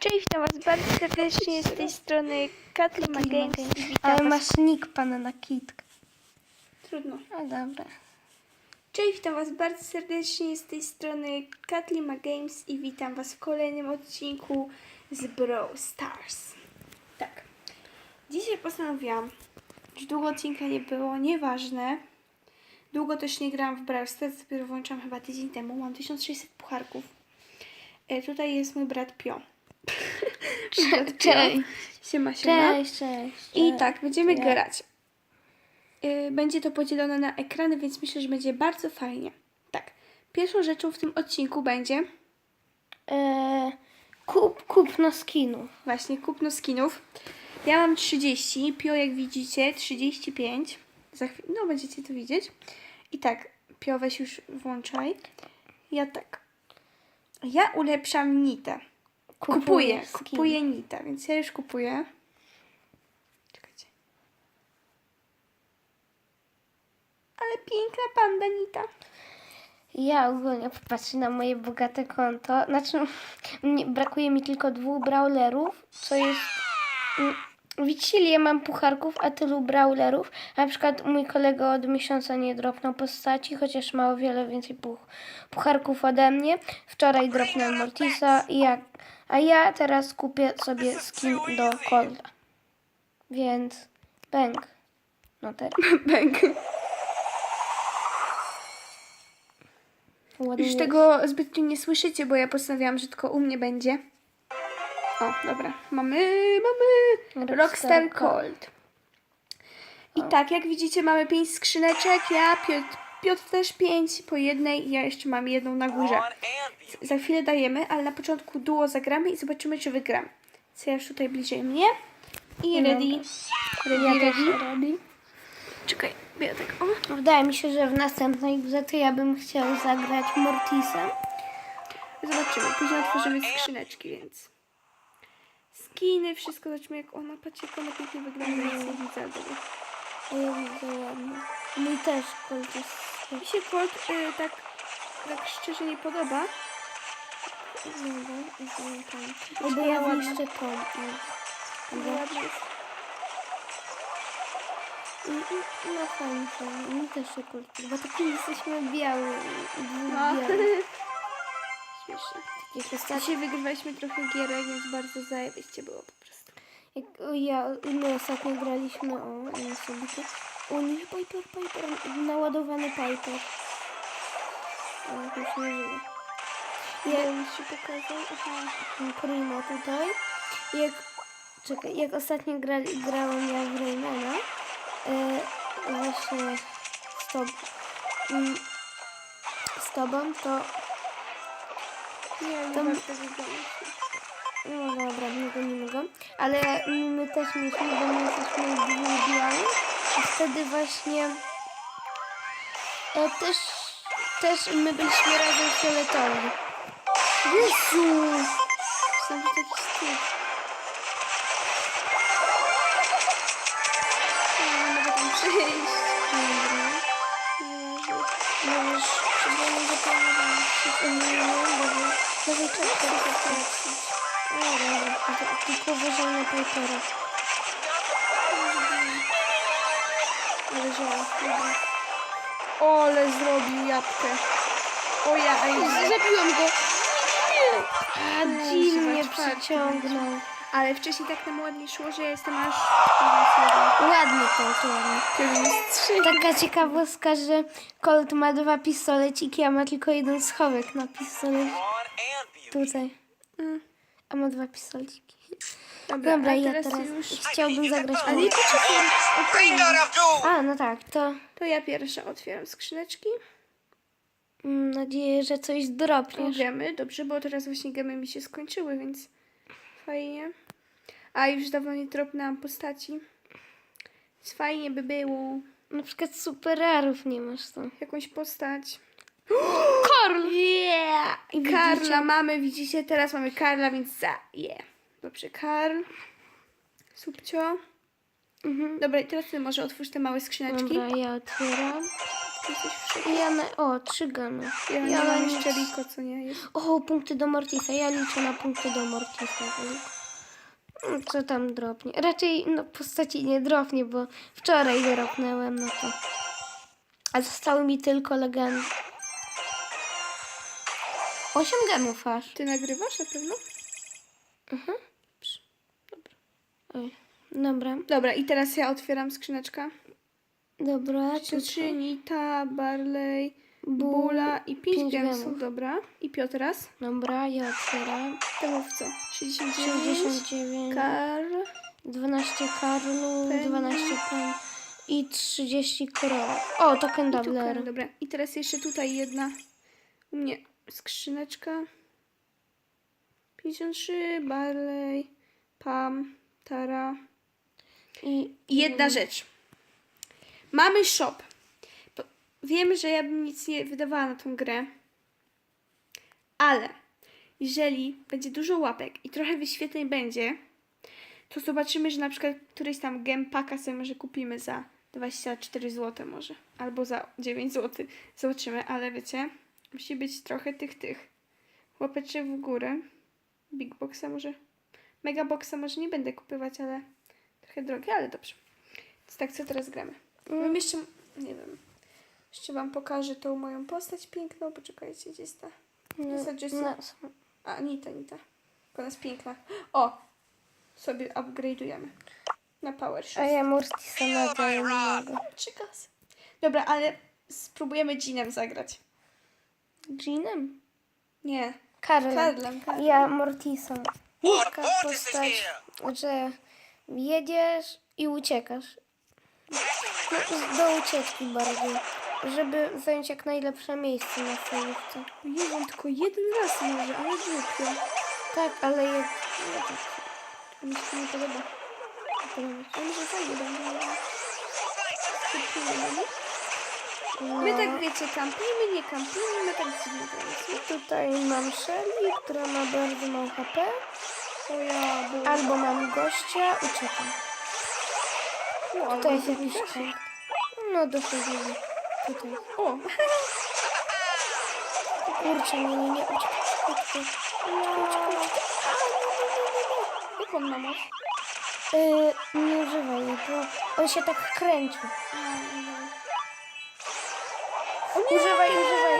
Cześć, witam was bardzo serdecznie z tej strony Katlima Games i witam Ale was. masz nick pana na kitkę. Trudno. No dobra. Cześć, witam was bardzo serdecznie z tej strony Katlima Games i witam was w kolejnym odcinku z Brawl Stars. Tak. Dzisiaj postanowiłam, że długo odcinka nie było, nieważne. Długo też nie grałam w Brawl Stars, dopiero włączyłam chyba tydzień temu. Mam 1600 pucharków. E, tutaj jest mój brat Pio. Pio. Cześć. Siema, siema. Cześć, cześć. I tak, będziemy Cześć. grać. Y, Będzie to podzielone na ekrany, więc myślę, że będzie bardzo fajnie. Tak. Pierwszą rzeczą w tym odcinku będzie E, kup, kupno skinu. właśnie kupno skinów. Ja mam 30, Pio jak widzicie 35. Za chwilę, no będziecie to widzieć. I tak, Pio weź już włączaj. Ja tak. Ja ulepszam nitę. Kupuję, skin. kupuję nitę, więc ja już kupuję. Czekajcie. Ale piękna panda nita. Ja ogólnie popatrzę na moje bogate konto. Znaczy, brakuje mi tylko dwóch brawlerów, co jest... mm, Widzicie, ja mam pucharków, a tylu brawlerów. Na przykład mój kolega od miesiąca nie dropnął postaci, chociaż ma o wiele więcej puch, pucharków ode mnie. Wczoraj dropnąłem Mortisa, i ja, a ja teraz kupię sobie skin do Colda. Więc bęk. No teraz. Bęk. Ładnie Już jest. tego zbytnio nie słyszycie, bo ja postanowiłam, że tylko u mnie będzie. O, dobra. Mamy, mamy Rockstar Rockstar Cold. Cold. I tak, jak widzicie, mamy pięć skrzyneczek. Ja, Piotr, Piotr też pięć po jednej i ja jeszcze mam jedną na górze. Za chwilę dajemy, ale na początku duo zagramy i zobaczymy, czy wygram. Co ja już tutaj bliżej mnie. I No. ready. Ready, Ja ready. ready. Czekaj, ja tak, o. Wydaje mi się, że w następnej grze to ja bym chciał zagrać Mortisem. Zobaczymy. Później otworzymy skrzyneczki, więc. Skiny, wszystko zobaczymy jak ona, patrzcie jak ona pięknie wygląda, nie widzę ja widzę ładnie. Mój też Colt jest... Mi się Colt y, tak, tak szczerze nie podoba. No bo ja niszczę tą. Ale ładny jest. No fajnie. Mi też się Colt podoba. Taki jesteśmy biały. No. Śmieszne. Ostatnio... Dzisiaj wygrywaliśmy trochę gierek, więc bardzo zajebiście było po prostu. Jak o, ja, my ostatnio graliśmy o ja sobie. O nie, Piper, Piper. Naładowany Piper. O, jak już nie żyje. Ja mi się pokazał. Aha. Primo tutaj. Jak, czekaj, jak ostatnio gra, grałam ja w Raymana, e, właśnie z, tob, mm, z tobą, to Nie, nie To- warto no dobra, nie gonimy go, ale my, też mieliśmy, bo my jesteśmy białych i wtedy właśnie e, też, też my byliśmy razem fioletowi. Jezu! Że taki. Ja nie mogę tam przejść. Dobra. Możesz że planowałam się Emilią, bo nowej czapkę popatrzeć. O, dobra, to- tylko uważaj na Pipera. Ale. Ole zrobił jabłkę. O ja, ej. Zabiłam go! A Jill mnie przyciągnął. Ale wcześniej tak nam ładnie szło, że ja jestem aż... Ładny. Kiedy jest trzy. Taka ciekawostka, że Colt ma dwa pistoleciki, a ma tylko jeden schowek na pistolet. Tutaj. Mm, A ma dwa pistoleciki. Dobra, Dobra, ja teraz teraz już... chciałbym zagrać Ale okej. A, no tak, to To ja pierwsza otwieram skrzyneczki. mam nadzieję, że coś dropniesz. Gemy, dobrze, bo teraz właśnie gemy mi się skończyły, więc fajnie. A już dawno nie dropnęłam postaci. Więc fajnie by było Na przykład superarów nie masz tam. jakąś postać. Karl! Yeah! I Widzicie? Karla mamy, widzicie, teraz mamy Karla, więc za, yeah. Dobrze, Karl. Subcio. Mhm. Dobra, i teraz ty może otwórz te małe skrzyneczki. Dobra, ja otwieram. Ty jesteś w szoku. Ja na... O, trzy gamy. Ja, nie mam jeszcze Rico, co nie jest. O, punkty do Mortisa. Ja liczę na punkty do Mortisa. Mm, Co tam dropnie? Raczej no, postaci nie dropnie, bo wczoraj dropnęłem, no to. A zostały mi tylko legendy. Osiem gemów aż. Ty nagrywasz na pewno? Oj, dobra, Dobra, i teraz ja otwieram skrzyneczkę. dobra. Trzy Nita, Barley, Ból, Bula i pięć pięć gemsów, gemów. dobra. I Piotras. Dobra, ja otwieram. To mów co? 69, 69, Karl, 12 Karlu, Penny. 12 Pen i 30 Kro. O, token i tu doubler. dobra. I teraz jeszcze tutaj jedna u mnie skrzyneczka. 53, Barley, Pam, Tara. I I jedna rzecz. Mamy shop. Wiem, że ja bym nic nie wydawała na tą grę. Ale jeżeli będzie dużo łapek i trochę wyświetleń będzie, to zobaczymy, że na przykład któryś tam gempaka sobie może kupimy za 24 zł może. Albo za 9 zł. Zobaczymy, ale wiecie, musi być trochę tych tych. Łapeczek w górę. Big Boxa może. Mega Boxa może nie będę kupować, ale trochę drogie, ale dobrze. Więc tak, co teraz gramy? Mam jeszcze, nie wiem, jeszcze wam pokażę tą moją postać piękną. Poczekajcie, gdzie jest ta? no, Jest A, Nita, Nita. Ona jest piękna. O! Sobie upgrade'ujemy. Na Power a ja Mortisa nadaję. Trzy kasy. Dobra, ale spróbujemy Jeanem zagrać. Jeanem? Nie. Karlem. Karlem, Karlem. Ja Mortisem. Is postać, że jedziesz i uciekasz. No, do ucieczki bardziej. Żeby zająć jak najlepsze miejsce na solówce. Jezu, on tylko jeden raz może, ale głupio. Tak, ale jak... Mi się nie podoba. Podoba się. Ale może fajnie będzie. Kupujemy. No, My tak wiecie, kampimy, nie kampimy, my tak dziwnie gramy. tutaj mam Shelly, która ma bardzo mało HP. Ja, bo... Albo mam gościa, uciekam. O, Tutaj jest jakiś kąt. No dochodzimy. Tutaj. O, Kurczę, nie, nie, nie, uciekaj szybko. jak on ma moc? Yy, nie używaj bo on się tak kręci. Używaj, używaj.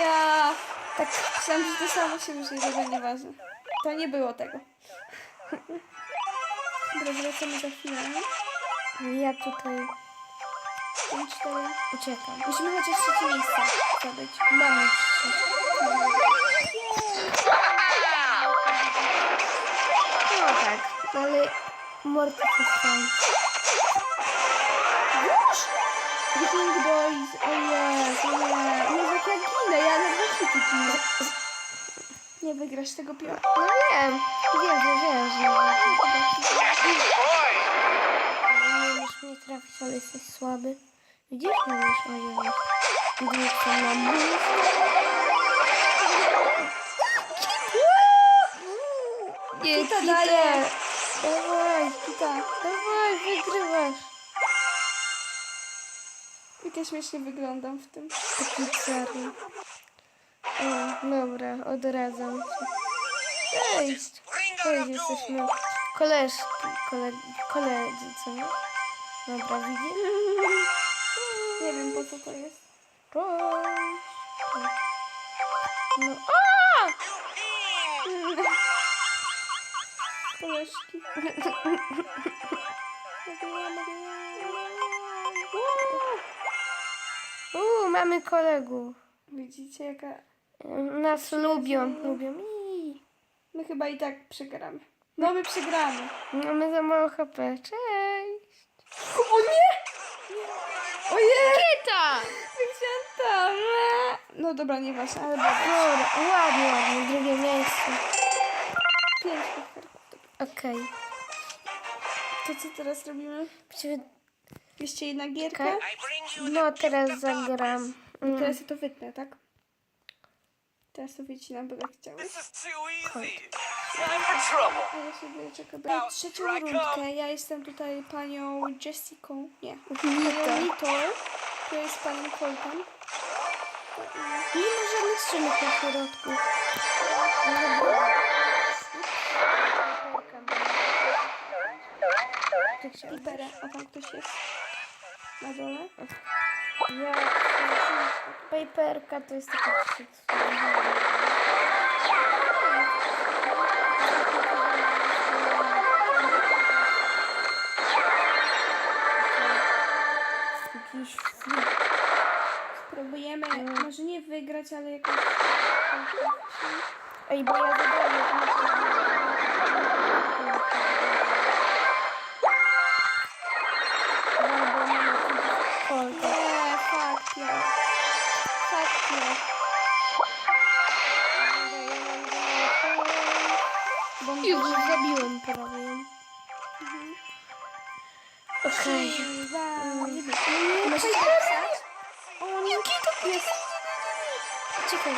Ja... Tak, Myślałam, że to samo się użyje, ale nieważne. To nie było tego. Dobra, wracamy za chwilę. ja tutaj 5, 4. uciekam. Musimy chociaż trzecie miejsce zdobyć. Mam już trzy. No tak, ale sam. Już? King Boys, o Jezu, nie. Jezu, jak ja ginę, ja na dwa hity ginę. Nie wygrasz tego piora. No wiem, wiem, że wiem, że Destroyed. nie umiesz mnie trafić, ale jesteś słaby. Widzisz, nie umiesz, o Jezu. Gdy chcę na. Nie, kita. daje. Dawaj, Kita, dawaj, wygrywasz. Jak ja śmiesznie wyglądam w tym. Taki czarny. O, dobra, odradzam się. Cześć. Cześć, jesteśmy koleżki, kole, koledzy, co nie? Dobra, widzisz? Nie wiem po co to jest. Cześć. No, a! Koleżki. Uuu, mamy kolegów. Widzicie jaka... Nas lubią, lubią. Ii. My chyba i tak przegramy. No my przegramy. Mamy za mało HP. Cześć. O nie! Ojej! Kita! Wycięta! No dobra, nieważne, ale dobra. Dobra, ładnie, ładnie, drugie miejsce. Pięć kuferków. Okej. To co teraz robimy? Jeszcze jedna gierka. I No, teraz zagram. Mm, Teraz ja to wytnę, tak? Teraz to wycinam, bo tak chciałeś. A ja sobie czekam. Mam trzecią rundkę. Ja jestem tutaj panią Jessiką. Nie. Panią Nitą. To jest panem Colton. Nie ma żadnych skrzynek na środku. Libera, a tam ktoś jest. Na dole. Ja, paperka to jest taka. Jakiś Spróbujemy, może nie wygrać, ale jakoś... Ej, bo ja zadaję. Już zabiłem prawie ją. Okej. Możecie napisać? O, nie, to jest. Czekaj,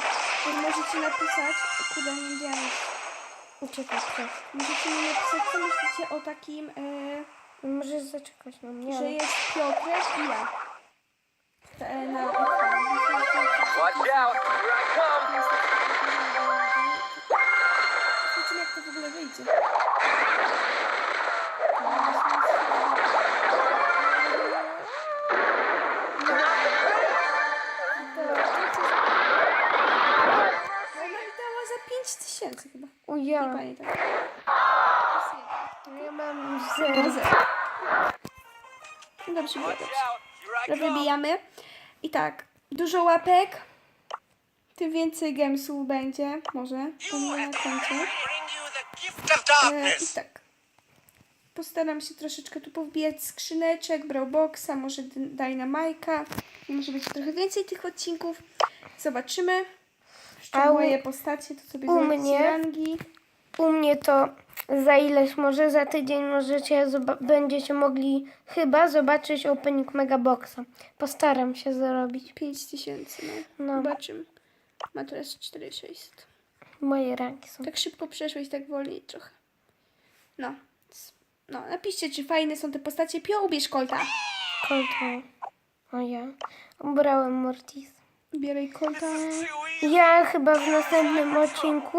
możecie napisać. O, kurde, nie wiedziałam. Uciekaj, proszę. Możecie mi napisać, co myślicie o takim, e, Możesz zaczekać na mnie. że jest Piotrek i ja. E, na ekranie. Watch out. Here I come. To w ogóle wyjdzie. Ona mi dała za 5 tysięcy chyba. O Nie pamiętam. Ja mam zero. zero. No Dobrze, było dobrze. wybijamy. I tak, dużo łapek, tym więcej gemsów będzie, może, pomimo na końcu. E, I tak, postaram się troszeczkę tu powbijać skrzyneczek, Brawlboxa, może D- Dynamajka. Może być trochę więcej tych odcinków. Zobaczymy. Jeszcze A u- moje postacie, to sobie u mnie? rangi. U mnie to za ileś, może za tydzień możecie, będziecie mogli chyba zobaczyć opening Megaboxa. Postaram się zrobić 5 tysięcy, no. No. Zobaczymy. Ma teraz 4600. moje ranki są. Tak szybko przeszłeś, tak wolniej trochę. No. No, napiszcie, czy fajne są te postacie. Pio, ubierz kolta. Kolto. O ja. Ubrałem Mortis. Ubieraj kolta. Ja chyba w następnym odcinku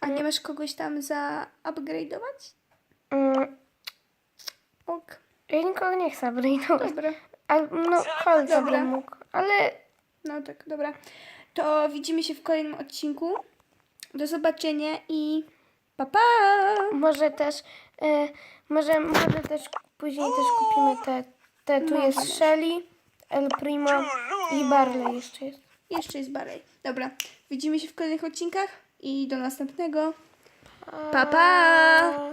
A nie masz kogoś tam za upgrade'ować? mm, Ok. ja nikogo nie chcę upgrade'ować. Dobra. A, no, Kolta bym mógł. Ale No tak, dobra. To widzimy się w kolejnym odcinku. Do zobaczenia i pa pa! może też, e, może, może też później też kupimy te, te tu Może, jest. Shelly, El Primo i Barley jeszcze jest. Jeszcze jest Barley. Dobra, widzimy się w kolejnych odcinkach i do następnego. Pa! Pa.